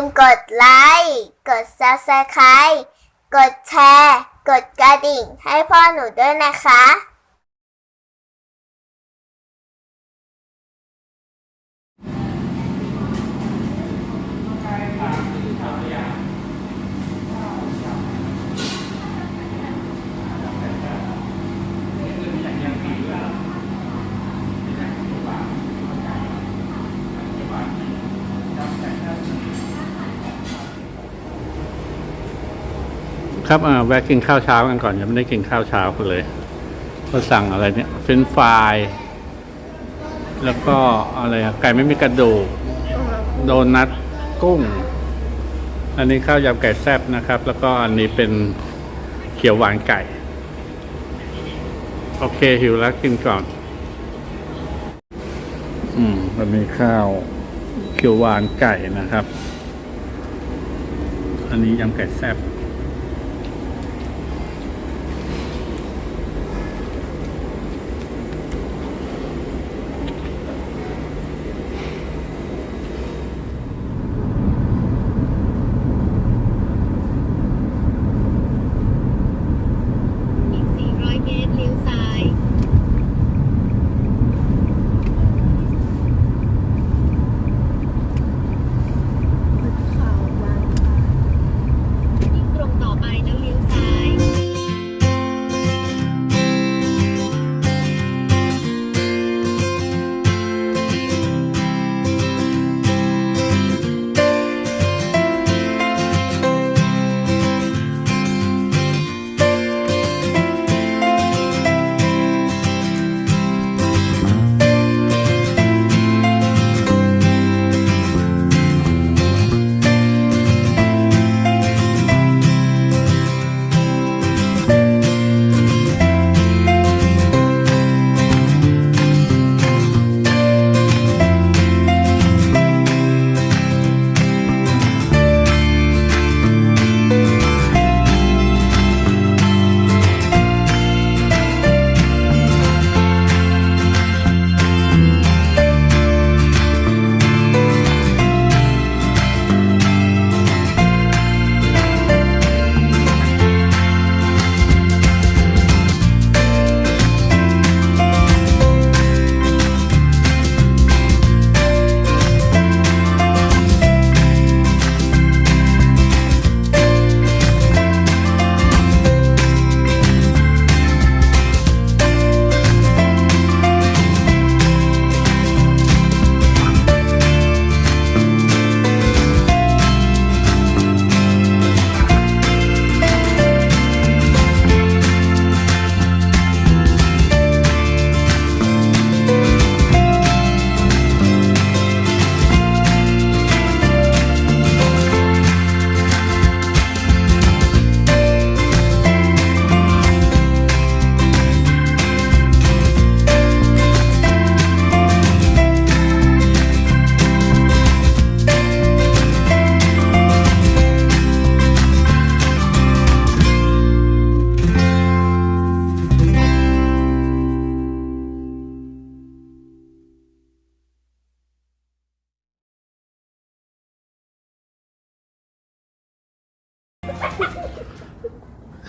มกดไลค์ กด Subscribe กดแชร์ กดกระดิ่งให้พ่อหนูด้วยนะคะ ครับอ่าแวะกินข้าวเช้ากันก่อนยังไม่ได้กินข้าวเช้ากันเลยก็สั่งอะไรเนี่ยเฟรนฟรายแล้วก็อะไรอะไก่ไม่มีกระดูกโดนัทกุ้ง อันนี้ข้าวยำไก่แซ่บนะครับ แล้วก็อันนี้เป็นเขียวหวานไก่ โอเคหิวแล้วกินก่อน อืมมันมีข้าวเขียวหวานไก่นะครับ อันนี้ยำไก่แซ่บ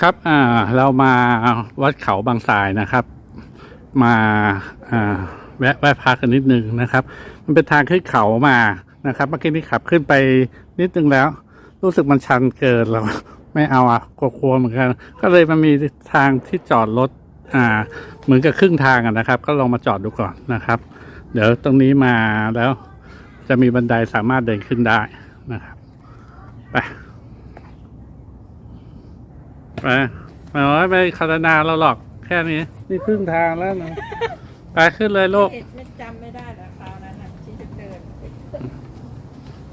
ครับอ่าเรามาวัดเขาบางทรายนะครับ มาอ่าแวะแวะพักกันนิดนึงนะครับ มันเป็นทางขึ้นเขามานะครับ เมื่อกี้นี้ขับขึ้นไปนิดนึงแล้ว รู้สึกมันชันเกินเราไม่เอาอะกลัวๆเหมือนกัน ก็เลยมันมีทางที่จอดรถอ่า เหมือนกับครึ่งทางนะครับ ก็ลองมาจอดดูก่อนนะครับ เดี๋ยวตรงนี้มาแล้ว จะมีบันไดสามารถเดินขึ้นได้นะครับไป ไปไม่ว่าไปคารนาเราหรอกแค่นี้ นี่ครึ่งทางแล้วนะไปขึ้นเลยลูกเห็นไม่จำไม่ได้แล้วคราวนั้นน่ะที่จะเดิน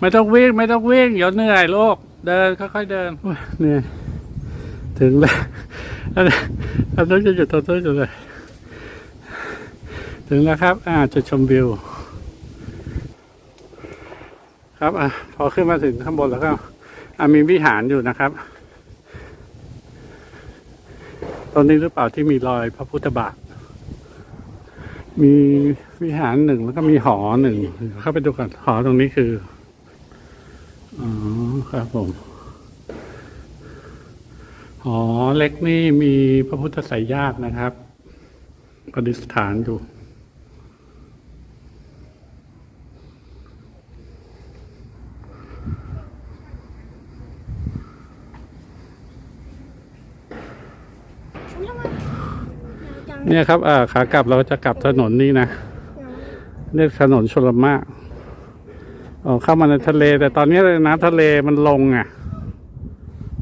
ไม่ต้องวิ่งไม่ต้องวิ่งเดี๋ยวเหนื่อยลูกเดินค่อยๆเดินอุ๊ยเหนื่อยถึงแล้วอันนี้อันนี้จะหยุดตรงนี้อยู่เลย ถึงแล้วครับ อ่าจุดชมวิว ครับอะพอขึ้นมาถึงข้างบนแล้วก็อะมีวิหารอยู่นะครับ ตรงนี้หรือเปล่าที่มีรอยพระพุทธบาท มีวิหารหนึ่งแล้วก็มีหอหนึ่งเข้าไปดูก่อนหอตรงนี้คืออ๋อครับผมหอเล็กนี่มีพระพุทธไสยญาตินะครับประดิษฐานอยู่ เนี่ยครับอ่าขากลับเราจะกลับถนนนี้นะเรียกถนนชลมากอ๋อเข้ามาในทะเล แต่ตอนนี้น้ำทะเลมันลงอะ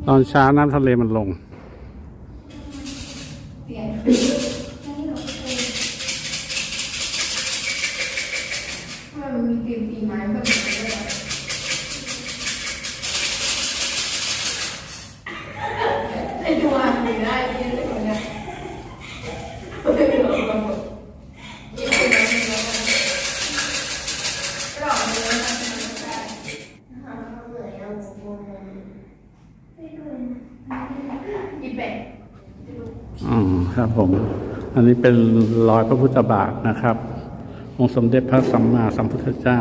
ตอนเช้าน้ำทะเลมันลง มันมีตีนตีไม้แบบนี้ด้วยไอ้ดูอะมีได้ยินได้คนเนี้ยไม่รู้ว่าแบบยิ่งเป็นอะไรยิ่งแล้วมันหลอกเลยนะอีเป็ด อืมครับผม อั นนี้เป็นรอยพระพุทธบาทนะครับ องค์สมเด็จพระสัมมาสัมพุทธเจ้า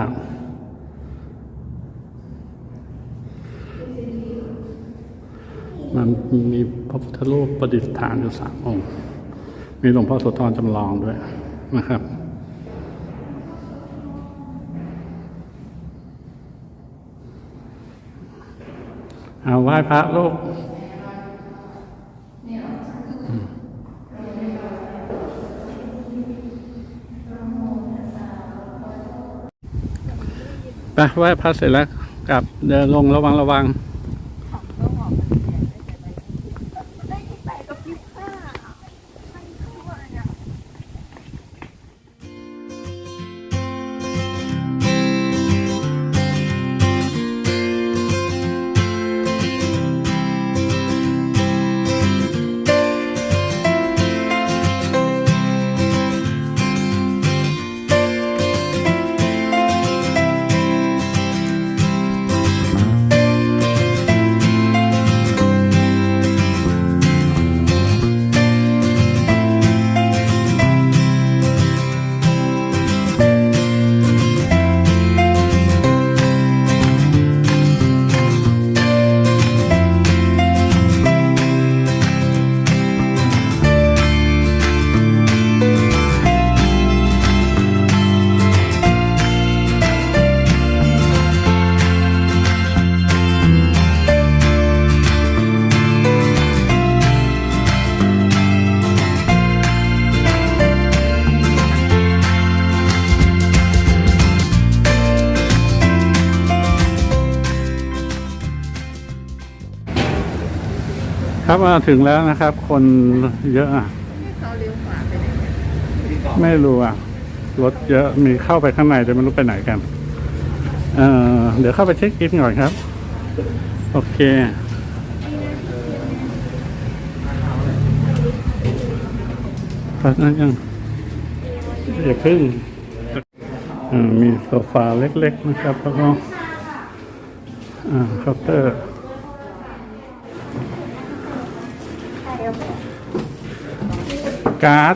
มันมีพระพุทธรูปประดิษฐานอยู่สามองค์ มีหลวงพ่อโสธรจำลองด้วยนะครับเอาไหว้พระลูก ไปไหว้พระเสร็จแล้วกลับเดินลงระวังระวัง ครับมาถึงแล้วนะครับ คนเยอะอะไม่รู้อะรถเยอะมีเข้าไปข้างในแต่ไม่รู้ไปไหนกัน เออเดี๋ยวเข้าไปเช็คอินก่อนครับ โอเคพักนั่นยังอย่าพึ่งมีโซฟาเล็ก ๆ นะครับแล้วก็อ่าเคาน์เตอร์ การ์ด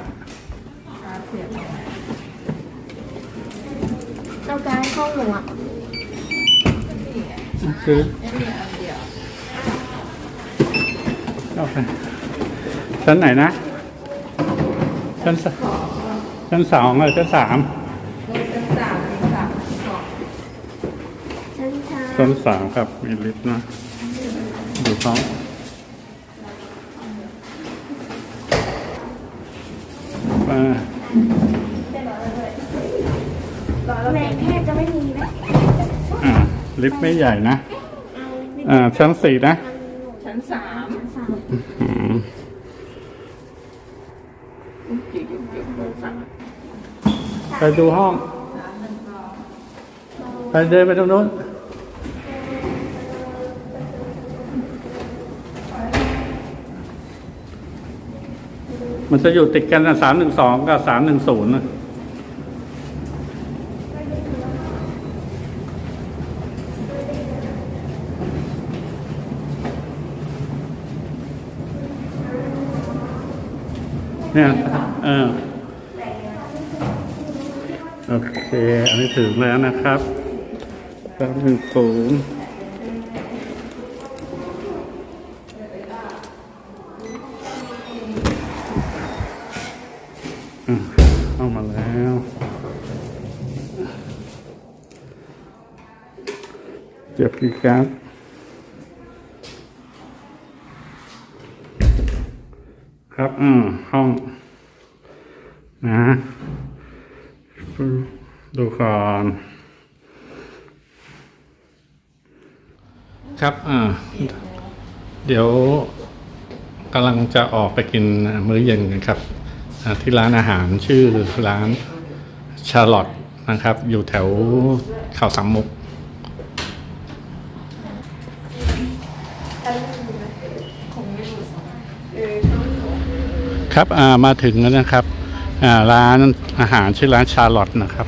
เราการเข้าหนูอะซื้อไอ้นี่อันเดียวเข้าไปชั้นไหนนะ ชั้นสชั้นสองหรือชั้นสามรถเป็นสามเป็นสามสองฉันช้าชั้นสามครับ มีลิฟต์นะ ดูเขา มาแม่แค่จะไม่มีไหมอ่าลิฟต์ไม่ใหญ่นะอ่าชั้นสี่นะ ชั้นสามอืมจิ๋วจิ๋วจิ๋วเบอร์สามไปดูห้อง ไปเดินไปตรงนู้น มันจะอยู่ติดกันสามหนึ่งสองกับสามหนึ่งศูนย์เนี่ยเออโอเค อันนี้ถึงแล้วนะครับสามหนึ่งศูนย์ เจ็บกีย์การ์ดครับ อืมห้อง นะดูก่อนครับ อ่า เดี๋ยวกำลังจะออกไปกินมื้อเย็นกันครับ ที่ร้านอาหารชื่อร้านชาร์ลอตนะครับ อยู่แถวเขาสามมุก ครับอ่ามาถึงแล้วนะครับอ่าร้านอาหารชื่อร้านชาร์ลอตนะครับ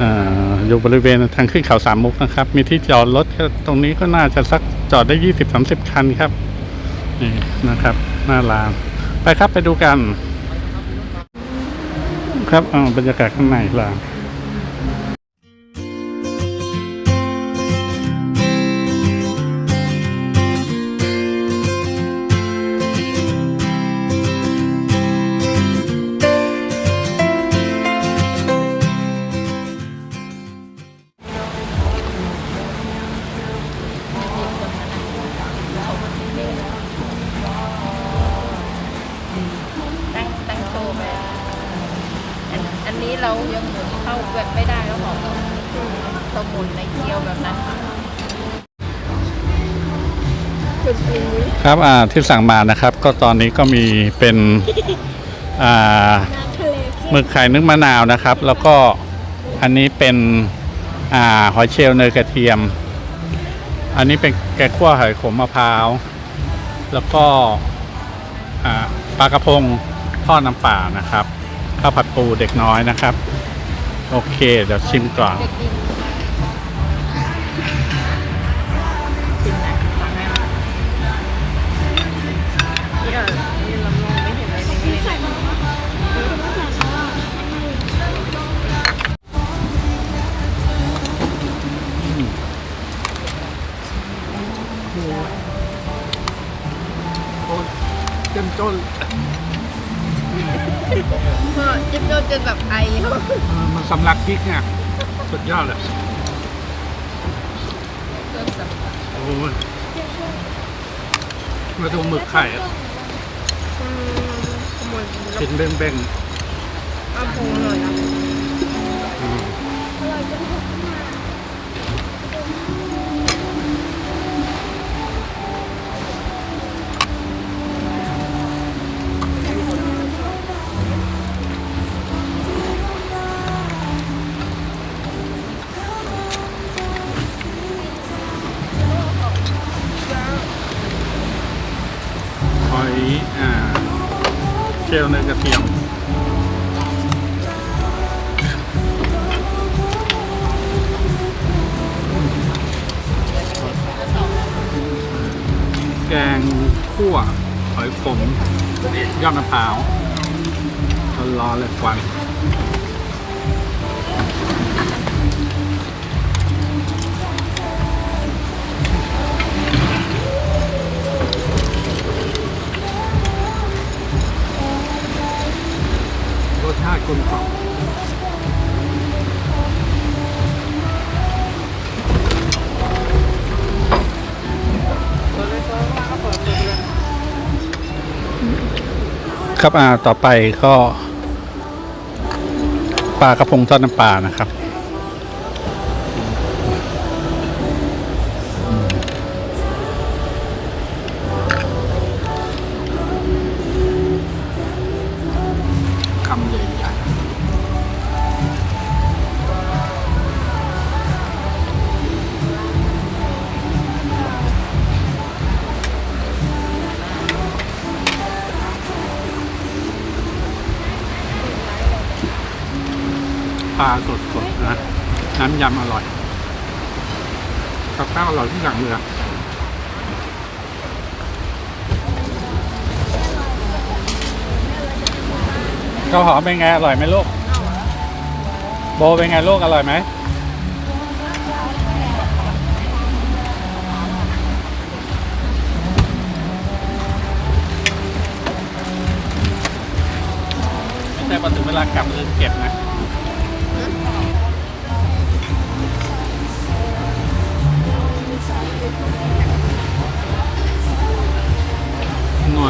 อ่าอยู่บริเวณทางขึ้นเขาสามมุกนะครับ มีที่จอดรถตรงนี้ก็น่าจะสักจอดได้ยี่สิบสามสิบคันครับนี่นะครับหน้าร้านไปครับไปดูกัน ครับอ่าบรรยากาศข้างในร้าน ครับอ่าที่สั่งมานะครับ ก็ตอนนี้ก็มีเป็นอ่าหมึกไข่นึ่งมะนาวนะครับ แล้วก็อันนี้เป็นอ่าหอยเชลล์เนยกระเทียม อันนี้เป็นแกงคั่วหอยขมมะพร้าว แล้วก็อ่าปลากระพงทอดน้ำป่านะครับข้าวผัดปูเด็กน้อยนะครับ โอเค เดี๋ยวชิมก่อน พริกเนี่ยสุดยอดเลยจนแบบโอ้ยมาดูหมึกไข่อะขโมยกินเบ้งเบ้งอ้าวโหเลยนะ ลเนยกระเทียมแกงคั่วหอยขมยอดมะพร้าวร้อนเลยควัน กลมกล่อมครับอ่าต่อไปก็ปลากระพงทอดน้ำปลานะครับ อร่อยที่สั่งเลยอะข้าวหอมเป็นไง อร่อยไหมลูก โบเป็นไงลูก อร่อยไหมไม่ใช่พอถึงเวลากลับลืมเก็บนะ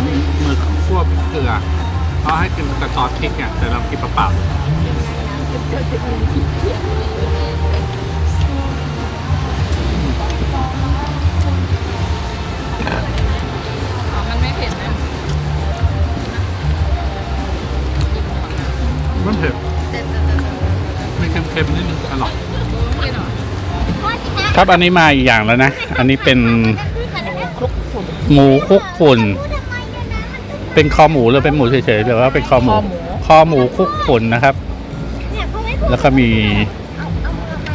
ลือเขาให้กินกับซอสพริกเนี่ยแต่เรากินเปล่าๆอ๋อมันไม่เผ็ดนะมันเผ็ดแต่แต่แต่แต่มีเค็มๆนิดนึงอร่อยไม่หรอครับอันนี้มาอีกอย่างแล้วนะ อันนี้เป็นหมูคลุกฝุ่น เป็นคอหมูหรือเป็นหมูเฉยๆหรือว่าเป็นคอหมู คอหมูคลุกฝุ่นนะครับเนี่ยเขาไม่พูดแล้วก็มีเอาเอาเอาไป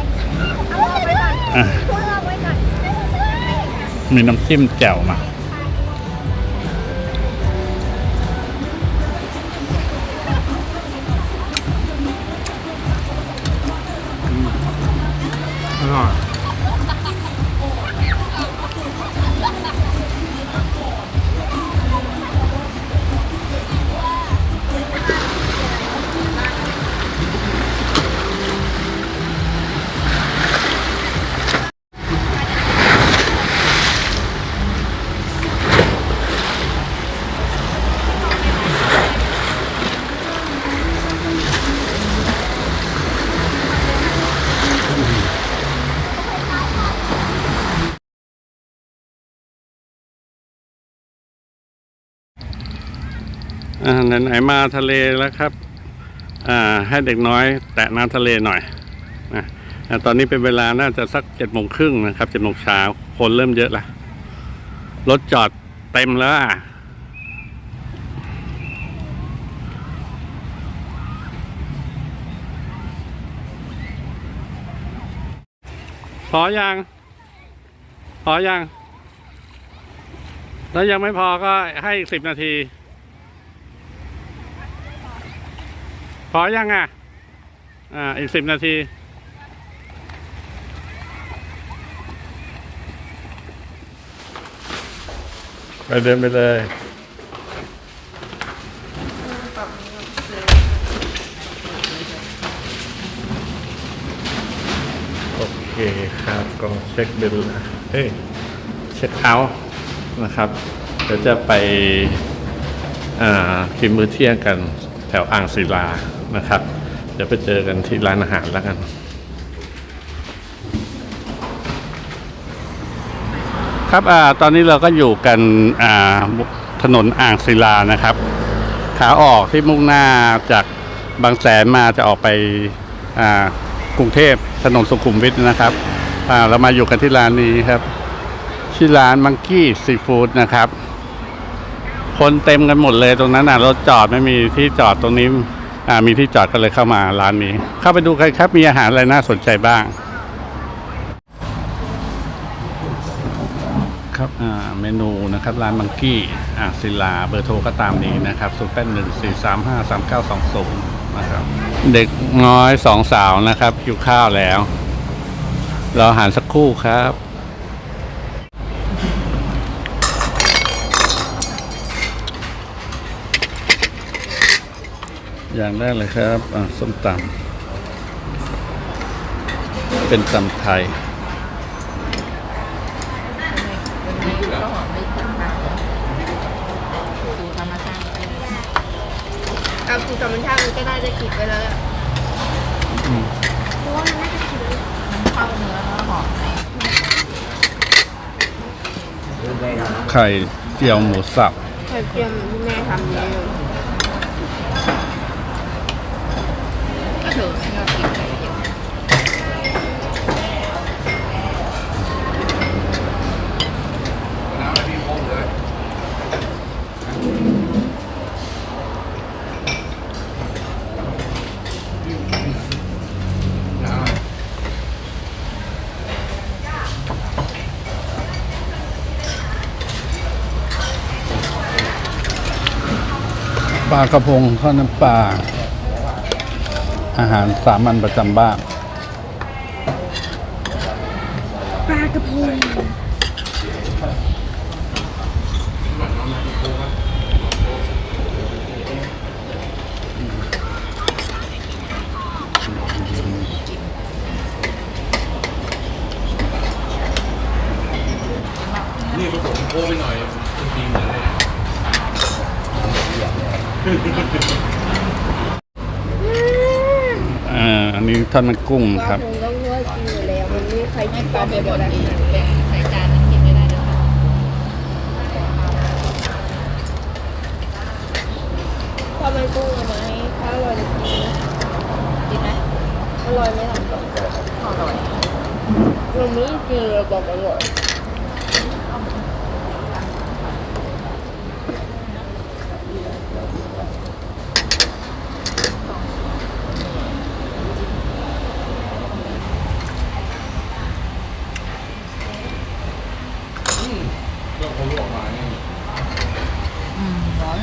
เอาไว้ก่อนอะพูดเอาไว้ก่อนมีน้ำจิ้มแจ่วมา ไหนๆมาทะเลแล้วครับให้เด็กน้อยแตะน้ำทะเลหน่อยนะตอนนี้เป็นเวลาน่าจะสักเจ็ดโมงครึ่งนะครับเจ็ดโมงเช้าคนเริ่มเยอะละรถจอดเต็มแล้วอะพอยัง พอยังแล้วยังไม่พอก็ให้อีกสิบนาที พอยังอะ อ่า อีกสิบนาที ไปเดินไปเลย โอเคครับก็เช็คบิลเอ้ย เช็คเอาท์นะครับ เดี๋ยวจะไปอ่ากินมื้อเที่ยงกันแถวอ่างศิลา นะครับ เดี๋ยวไปเจอกันที่ร้านอาหารแล้วกันครับอ่าตอนนี้เราก็อยู่กันอ่าถนนอ่างศิลานะครับ ขาออกที่มุ่งหน้าจากบางแสนมาจะออกไปอ่ากรุงเทพถนนสุขุมวิทนะครับอ่าเรามาอยู่กันที่ร้านนี้ครับชื่อร้านมังกี้ซีฟู้ดนะครับ คนเต็มกันหมดเลยตรงนั้นน่ะรถจอดไม่มีที่จอดตรงนี้ มีที่จอดก็เลยเข้ามาร้านนี้ เข้าไปดูกันครับมีอาหารอะไรน่าสนใจบ้าง ครับอ่าเมนูนะครับร้านมังกี้อ่างศิลาเบอร์โทรก็ตามนี้นะครับ0 8 1 4 3 5 3 9 2 0นะครับเด็กน้อยสองสาวนะครับอยู่ข้าวแล้วรออาหารสักครู่ครับ อย่างแรกเลยครับอ่าส้มตำเป็นตำไทยก็หอมไม่ขึ้นค่ะดูธรรมชาติเอาดูธรรมชาติมันก็ได้จะกินไปแล้วอะมันเข้าเนื้อแล้วหอมไหมไข่เจียวหมูสับไข่เจียวเหมือนที่แม่ทำเลยก็ถือให้เรากินไข่เจียว ปลากระพงทอดน้ำปลา อาหารสามัญประจำบ้าน ปลากระพง นี่ผมโค้ไปหน่อยจริงๆเลย อ่าอันนี้ ทอดมันกุ้งครับคงต้องนวดกินอยู่แล้วมันไม่มีใครกินปลาเดียวได้ใส่จานนั้นกินไม่ได้เลยค่ะทำไมกุ้งเอามาให้ถ้าอร่อยจะกินนะกินไหมอร่อยไหมล่ะอร่อยเราไม่ได้กินเลยบอกอร่อย อืมร้อน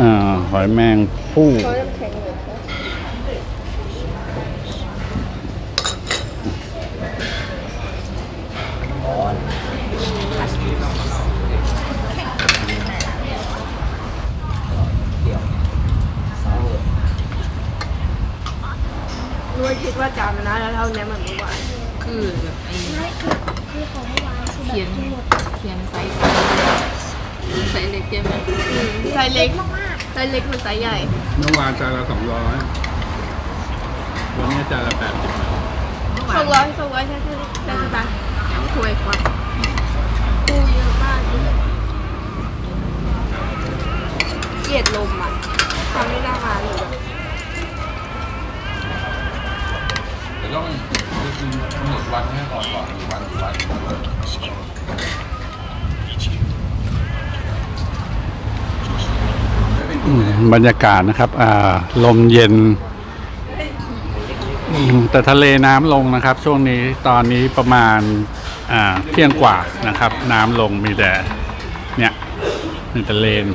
อ่าหอยแมงผู้เพราะน้ำ นวดคิดว่าจานมันนะแล้วเท่านี้มันไม่หวาน คือแบบไอ้ คือของไม่หวานคือแบบ เขียนเขียนไซส์ไซส์เล็กใช่ไหม ไซส์เล็กไซส์เล็กมันไซส์ใหญ่ เมื่อว บรรยากาศนะครับลมเย็น แต่ทะเลน้ำลงนะครับ ช่วงนี้ตอนนี้ประมาณเที่ยงกว่านะครับ น้ำลงมีแต่เนี่ยมีแต่เลน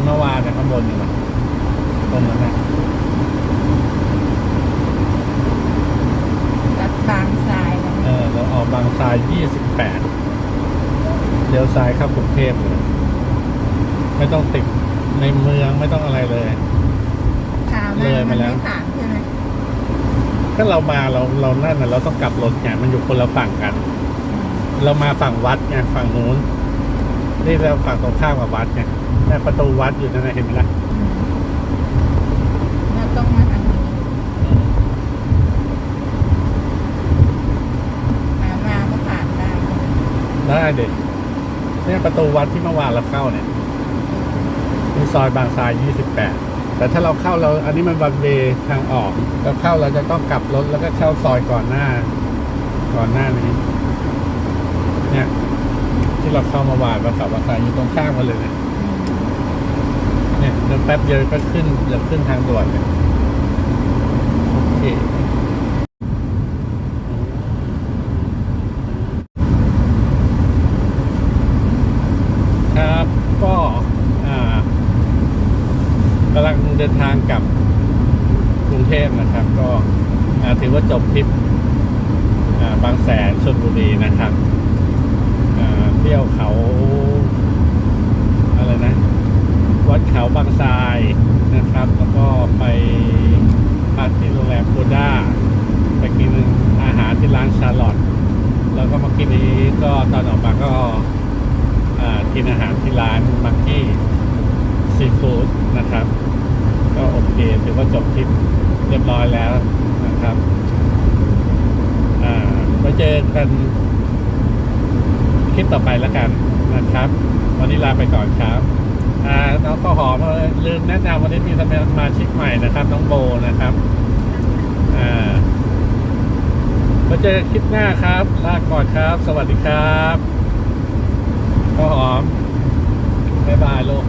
นเมื่อวานนะข้างบนนี่นะตรงนั้นนะรัดบางทรายนะเออเราออกบางทรายยี่สิบแปดเลี้ยวซ้ายเข้ากรุงเทพเลย ไม่ต้องติดในเมืองไม่ต้องอะไรเลยถามเลยมาแล้วนไถามใช่ไหมก็เรามาเราเรานั่นน่ะเราต้องกลับรถไงมันอยู่คนละฝั่งกัน เรามาฝั่งวัดไงฝั่งนู้นนี่เราฝั่งตรงข้ามกับวัดไง แต่ประตูวัดอยู่นะเห็นไหมล่ะต้องมาทางนี้มามาผ่านได้ได้เด็กนี่ประตูวัดที่เมื่อวานเราเข้าเนี่ยมีซอยบางทรายยี่สิบแปดแต่ถ้าเราเข้าเรา อันนี้มันบันเวทางออกเราเข้าเราจะต้องกลับรถแล้วก็เข้าซอยก่อนหน้า ก่อนหน้านี้ เนี่ย ที่เราเข้าเมื่อวานบางทรายบางทายอยู่ตรงข้ามกัเลยเนี่ย เนี่ยเดินแป๊บเดียวก็ขึ้นเดี๋ยวขึ้นทางด่วนเลยโอเค ครับก็อ่ากำลังเดินทางกลับกรุงเทพนะครับ ก็อ่าถือว่าจบทริปอ่าบางแสนชลบุรีนะครับอ่าเที่ยวเขาอะไรนะ วั ดเขาบางทรายนะครับ แล้วก็ไปพักที่โรงแรมโคด้าไปกินอาหารที่ร้านชาร์ลอตแล้วก็มากินนี้ก็ตอนออกมาก็อ่ากินอาหารที่ร้านมักกี้ซีฟู้ดนะครับ ก็โอเคถือว่าจบทริปเรียบร้อยแล้วนะครับอ่าไว้เจอกันคลิปต่อไปแล้วกันนะครับ วันนี้ลาไปก่อนครับ น้องก็หอมลืมแนะนำวันนี้มีสมาชิกใหม่นะครับ น้องโบนะครับมาเจอคลิปหน้าครับลาก่อนครับ สวัสดีครับข้าวหอมบ๊ายบายลูก